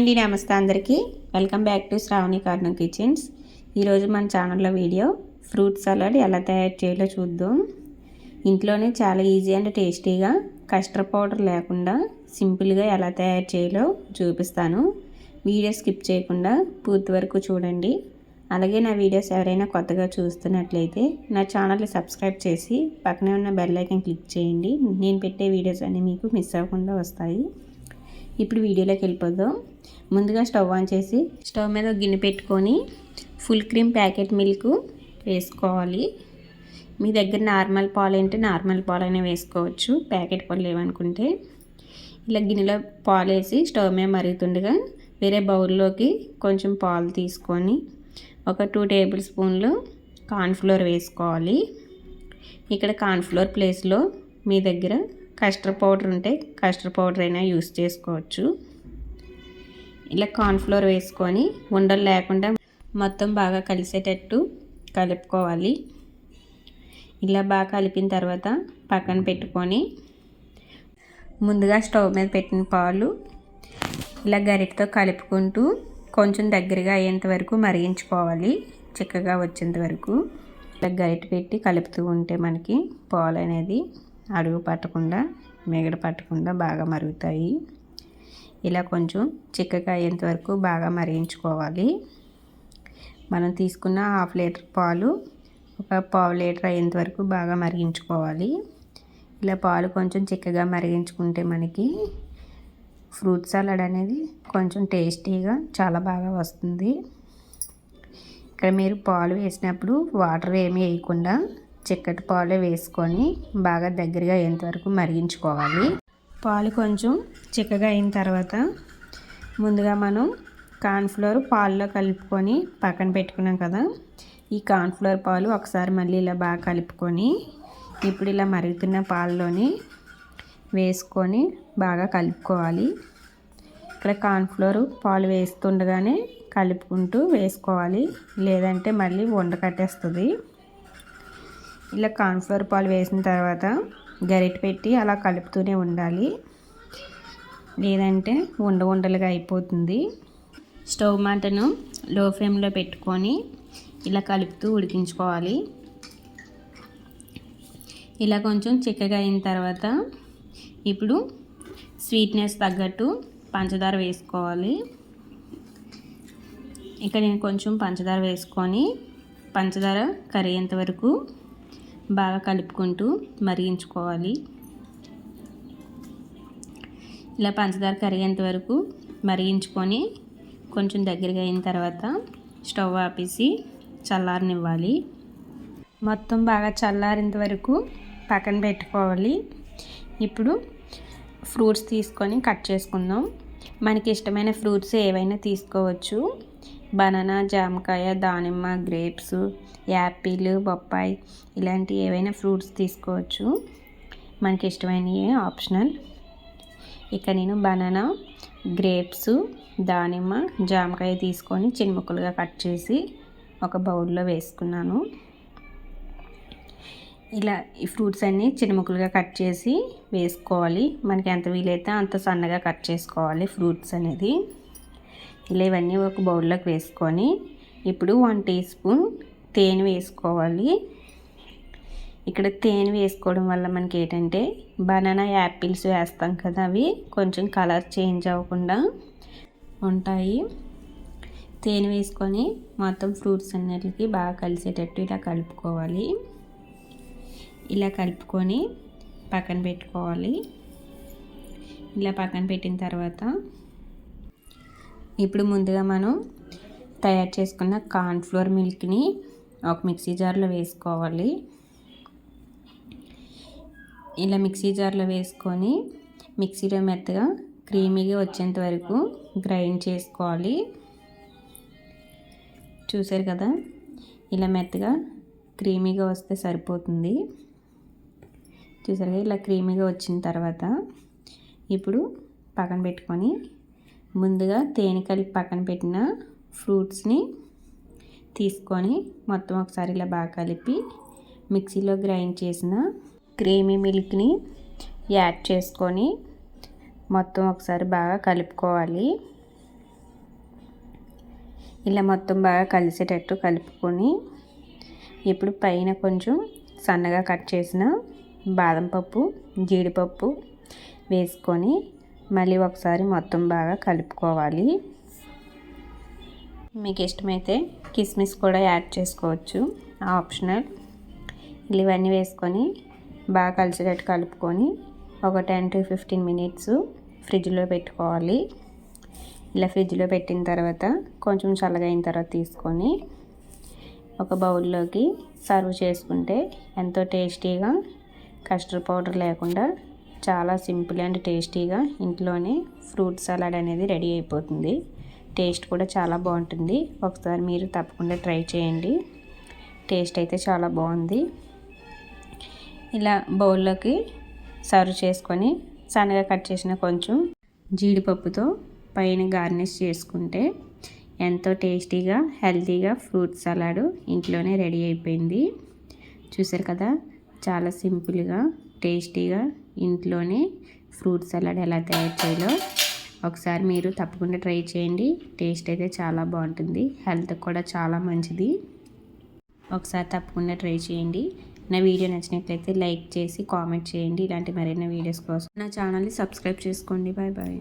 అండి నమస్తే అందరికీ. Welcome back to Sravani corner kitchens ఈరోజు మన ఛానల్లో వీడియో ఫ్రూట్ సలాడ్ ఎలా తయారు చేయాలో చూద్దాం. ఇంట్లోనే చాలా ఈజీ అండ్ టేస్టీగా కస్టర్డ్ పౌడర్ లేకుండా సింపుల్గా ఎలా తయారు చేయాలో చూపిస్తాను. వీడియో స్కిప్ చేయకుండా పూర్తి వరకు చూడండి. అలాగే నా వీడియోస్ ఎవరైనా కొత్తగా చూస్తున్నట్లయితే నా ఛానల్ని సబ్స్క్రైబ్ చేసి పక్కనే ఉన్న బెల్ ఐకన్ క్లిక్ చేయండి. నేను పెట్టే వీడియోస్ అన్నీ మీకు మిస్ అవ్వకుండా వస్తాయి. ఇప్పుడు వీడియోలోకి వెళ్ళిపోదాం. ముందుగా స్టవ్ ఆన్ చేసి స్టవ్ మీద గిన్నె పెట్టుకొని ఫుల్ క్రీమ్ ప్యాకెట్ మిల్క్ వేసుకోవాలి. మీ దగ్గర నార్మల్ పాలు అంటే నార్మల్ పాలు అయినా వేసుకోవచ్చు. ప్యాకెట్ పాలు లేవనుకుంటే. ఇలా గిన్నెలో పాలు వేసి స్టవ్ మీద మరుగుతుండగా వేరే బౌల్లోకి కొంచెం పాలు తీసుకొని ఒక టూ టేబుల్ స్పూన్లు కార్న్ఫ్లోర్ వేసుకోవాలి. ఇక్కడ కార్న్ఫ్లోర్ ప్లేస్లో మీ దగ్గర కస్టర్డ్ పౌడర్ ఉంటే కస్టర్డ్ పౌడర్ అయినా యూస్ చేసుకోవచ్చు. ఇలా కార్న్ఫ్లోర్ వేసుకొని ఉండలు లేకుండా మొత్తం బాగా కలిసేటట్టు కలుపుకోవాలి. ఇలా బాగా కలిపిన తర్వాత పక్కన పెట్టుకొని ముందుగా స్టవ్ మీద పెట్టిన పాలు ఇలా గరిటతో కలుపుకుంటూ కొంచెం దగ్గరగా అయ్యేంత వరకు మరిగించుకోవాలి. చిక్కగా వచ్చేంత వరకు ఇలా గరిట పెట్టి కలుపుతూ ఉంటే మనకి పాలు అనేది అడుగు పట్టకుండా మిగడ పట్టకుండా బాగా మరుగుతాయి. ఇలా కొంచెం చిక్కగా అయ్యేంత వరకు బాగా మరిగించుకోవాలి. మనం తీసుకున్న హాఫ్ లీటర్ పాలు ఒక పావు లీటర్ అయ్యేంత వరకు బాగా మరిగించుకోవాలి. ఇలా పాలు కొంచెం చిక్కగా మరిగించుకుంటే మనకి ఫ్రూట్ సలాడ్ అనేది కొంచెం టేస్టీగా చాలా బాగా వస్తుంది. ఇక్కడ మీరు పాలు వేసినప్పుడు వాటర్ ఏమీ వేయకుండా చిక్కటి పాలు వేసుకొని బాగా దగ్గరగా అయ్యేంతవరకు మరిగించుకోవాలి. పాలు కొంచెం చిక్కగా అయిన తర్వాత ముందుగా మనం కార్న్ఫ్లోర్ పాల్లో కలుపుకొని పక్కన పెట్టుకున్నాం కదా ఈ కార్న్ఫ్లోర్ పాలు ఒకసారి మళ్ళీ ఇలా బాగా కలుపుకొని ఇప్పుడు ఇలా మరుగుతున్న పాల్లోని వేసుకొని బాగా కలుపుకోవాలి. ఇక్కడ కార్న్ఫ్లోర్ పాలు వేస్తుండగానే కలుపుకుంటూ వేసుకోవాలి. లేదంటే మళ్ళీ వండ కట్టేస్తుంది. ఇలా కార్న్ఫ్లోర్ పాలు వేసిన తర్వాత గరిట పెట్టి అలా కలుపుతూనే ఉండాలి. లేదంటే ఉండ ఉండలుగా అయిపోతుంది. స్టవ్ మాటను లో ఫ్లేమ్లో పెట్టుకొని ఇలా కలుపుతూ ఉడికించుకోవాలి. ఇలా కొంచెం చిక్కగా అయిన తర్వాత ఇప్పుడు స్వీట్నెస్ తగ్గట్టు పంచదార వేసుకోవాలి. ఇక్కడ నేను కొంచెం పంచదార వేసుకొని పంచదార కరిగేంత వరకు బాగా కలుపుకుంటూ మరిగించుకోవాలి. ఇలా పంచదార కరిగేంత వరకు మరిగించుకొని కొంచెం దగ్గరగా అయిన తర్వాత స్టవ్ ఆపేసి చల్లారనివ్వాలి. మొత్తం బాగా చల్లారేంత వరకు పక్కన పెట్టుకోవాలి. ఇప్పుడు ఫ్రూట్స్ తీసుకొని కట్ చేసుకుందాం. మనకి ఇష్టమైన ఫ్రూట్స్ ఏవైనా తీసుకోవచ్చు. బనానా జామకాయ దానిమ్మ గ్రేప్స్ యాపిల్ బొప్పాయి ఇలాంటి ఏవైనా ఫ్రూట్స్ తీసుకోవచ్చు. మనకి ఇష్టమైనవి ఆప్షనల్. ఇక నేను బనానా గ్రేప్స్ దానిమ్మ జామకాయ తీసుకొని చిన్న ముక్కలుగా కట్ చేసి ఒక బౌల్లో వేసుకున్నాను. ఇలా ఈ ఫ్రూట్స్ అన్నీ చిన్న ముక్కలుగా కట్ చేసి వేసుకోవాలి. మనకి ఎంత వీలైతే అంత సన్నగా కట్ చేసుకోవాలి ఫ్రూట్స్ అనేది. ఇలా ఇవన్నీ ఒక బౌల్లోకి వేసుకొని ఇప్పుడు వన్ టీ స్పూన్ తేనె వేసుకోవాలి. ఇక్కడ తేనె వేసుకోవడం వల్ల మనకి ఏంటంటే బనానా యాపిల్స్ వేస్తాం కదా అవి కొంచెం కలర్ చేంజ్ అవ్వకుండా ఉంటాయి. తేనె వేసుకొని మొత్తం ఫ్రూట్స్ అన్నిటికి బాగా కలిసేటట్టు ఇలా కలుపుకోవాలి. ఇలా కలుపుకొని పక్కన పెట్టుకోవాలి. ఇలా పక్కన పెట్టిన తర్వాత ఇప్పుడు ముందుగా మనం తయారు చేసుకున్న కార్న్ఫ్లోర్ మిల్క్ని ఒక మిక్సీ జార్లో వేసుకోవాలి. ఇలా మిక్సీ జార్లో వేసుకొని మిక్సీలో మెత్తగా క్రీమీగా వచ్చేంత వరకు గ్రైండ్ చేసుకోవాలి. చూసారు కదా? ఇలా మెత్తగా క్రీమీగా వస్తే సరిపోతుంది. చూసారుగా ఇలా క్రీమీగా వచ్చిన తర్వాత ఇప్పుడు పక్కన పెట్టుకొని ముందుగా తేనె కలిపి పక్కన పెట్టిన ఫ్రూట్స్ని తీసుకొని మొత్తం ఒకసారి ఇలా బాగా కలిపి మిక్సీలో గ్రైండ్ చేసిన క్రీమీ మిల్క్ని యాడ్ చేసుకొని మొత్తం ఒకసారి బాగా కలుపుకోవాలి. ఇలా మొత్తం బాగా కలిసేటట్టు కలుపుకొని ఇప్పుడు పైన కొంచెం సన్నగా కట్ చేసిన బాదం పప్పు జీడిపప్పు వేసుకొని మళ్ళీ ఒకసారి మొత్తం బాగా కలుపుకోవాలి. మీకు ఇష్టమైతే కిస్మిస్ కూడా యాడ్ చేసుకోవచ్చు. ఆప్షనల్. ఇవన్నీ వేసుకొని బాగా కలిసేటట్టు కలుపుకొని ఒక టెన్ టు ఫిఫ్టీన్ మినిట్స్ ఫ్రిడ్జ్లో పెట్టుకోవాలి. ఇలా ఫ్రిడ్జ్లో పెట్టిన తర్వాత కొంచెం చల్లగైన తర్వాత తీసుకొని ఒక బౌల్లోకి సర్వ్ చేసుకుంటే ఎంతో టేస్టీగా కస్టర్డ్ పౌడర్ లేకుండా చాలా సింపుల్ అండ్ టేస్టీగా ఇంట్లోనే ఫ్రూట్ సలాడ్ అనేది రెడీ అయిపోతుంది. టేస్ట్ కూడా చాలా బాగుంటుంది. ఒకసారి మీరు తప్పకుండా ట్రై చేయండి. టేస్ట్ అయితే చాలా బాగుంది. ఇలా బౌల్లోకి సర్వ్ చేసుకొని సన్నగా కట్ చేసిన కొంచెం జీడిపప్పుతో పైన గార్నిష్ చేసుకుంటే ఎంతో టేస్టీగా హెల్తీగా ఫ్రూట్ సలాడ్ ఇంట్లోనే రెడీ అయిపోయింది. చూసారు కదా? చాలా సింపుల్గా టేస్టీగా ఇంట్లోనే ఫ్రూట్ సలాడ్ ఎలా తయారు చేయాలో ఒకసారి మీరు తప్పకుండా ట్రై చేయండి. టేస్ట్ అయితే చాలా బాగుంటుంది. హెల్త్ కూడా చాలా మంచిది. ఒకసారి తప్పకుండా ట్రై చేయండి. నా వీడియో నచ్చినట్లయితే లైక్ చేసి కామెంట్ చేయండి. ఇలాంటి మరిన్ని వీడియోస్ కోసం నా ఛానల్ని సబ్స్క్రైబ్ చేసుకోండి. Bye bye.